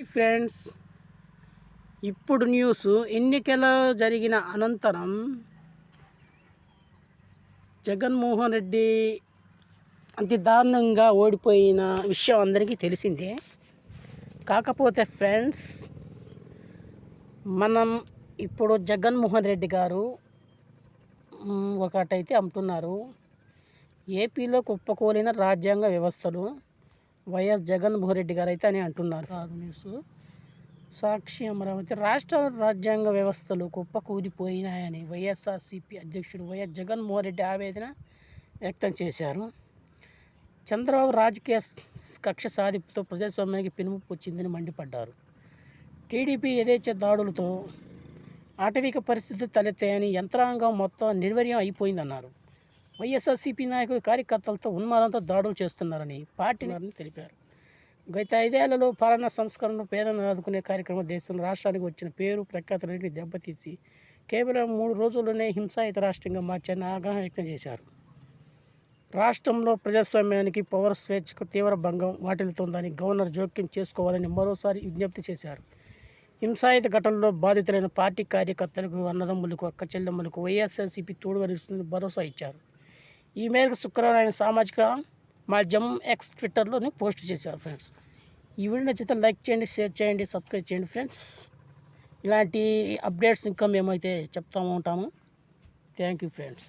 Friends ఇప్పుడు news. ఎన్నికలు జరిగిన అనంతరం జగన్మోహన్ రెడ్డి అతి దారుణంగా ఓడిపోయిన విషయం అందరికీ తెలిసిందే. కాకపోతే ఫ్రెండ్స్ మనం ఇప్పుడు జగన్మోహన్ రెడ్డి గారు ఒకటైతే అంటున్నారు. ఏపీలో కుప్పకూలిన రాజ్యాంగ వ్యవస్థలు వైఎస్ జగన్మోహన్ రెడ్డి గారు అయితే అని అంటున్నారు. కాదు న్యూస్. సాక్షి అమరావతి రాష్ట్ర రాజ్యాంగ వ్యవస్థలు కుప్పకూలిపోయినాయని వైఎస్ఆర్సీపీ అధ్యక్షుడు వైఎస్ జగన్మోహన్ రెడ్డి ఆవేదన వ్యక్తం చేశారు. చంద్రబాబు రాజకీయ కక్ష సాధింపుతో ప్రజాస్వామ్యానికి పెనుముప్పు వచ్చిందని మండిపడ్డారు. టీడీపీ యథేచ్ఛ దాడులతో ఆటవిక పరిస్థితులు తలెత్తాయని యంత్రాంగం మొత్తం నిర్వీర్యం అయిపోయిందన్నారు. వైఎస్ఆర్సీపీ నాయకులు కార్యకర్తలతో ఉన్మాదంతో దాడులు చేస్తున్నారని పార్టీని తెలిపారు. గత ఐదేళ్ళలో పాలనా సంస్కరణలు పేదలను ఆదుకునే కార్యక్రమం దేశంలో రాష్ట్రానికి వచ్చిన పేరు ప్రఖ్యాతులన్నింటినీ దెబ్బతీసి కేవలం మూడు రోజుల్లోనే హింసాయుత రాష్ట్రంగా మార్చారని ఆగ్రహం వ్యక్తం చేశారు. రాష్ట్రంలో ప్రజాస్వామ్యానికి పౌర స్వేచ్ఛకు తీవ్ర భంగం వాటిల్లుతోందని గవర్నర్ జోక్యం చేసుకోవాలని మరోసారి విజ్ఞప్తి చేశారు. హింసాయుత ఘటనలో బాధితులైన పార్టీ కార్యకర్తలకు అన్నదమ్ములకు అక్క చెల్లెమ్మలకు వైఎస్ఆర్సీపీ తోడువరిస్తుందని భరోసా ఇచ్చారు. ఈ మేరకు శుక్రవారం ఆయన సామాజిక మాధ్యమం ఎక్స్ ట్విట్టర్లోని పోస్ట్ చేశారు ఫ్రెండ్స్. ఈ వీడియో నచ్చితే లైక్ చేయండి షేర్ చేయండి సబ్స్క్రైబ్ చేయండి ఫ్రెండ్స్. ఇలాంటి అప్డేట్స్ ఇంకా మేమైతే చెప్తూ ఉంటాము. Thank you friends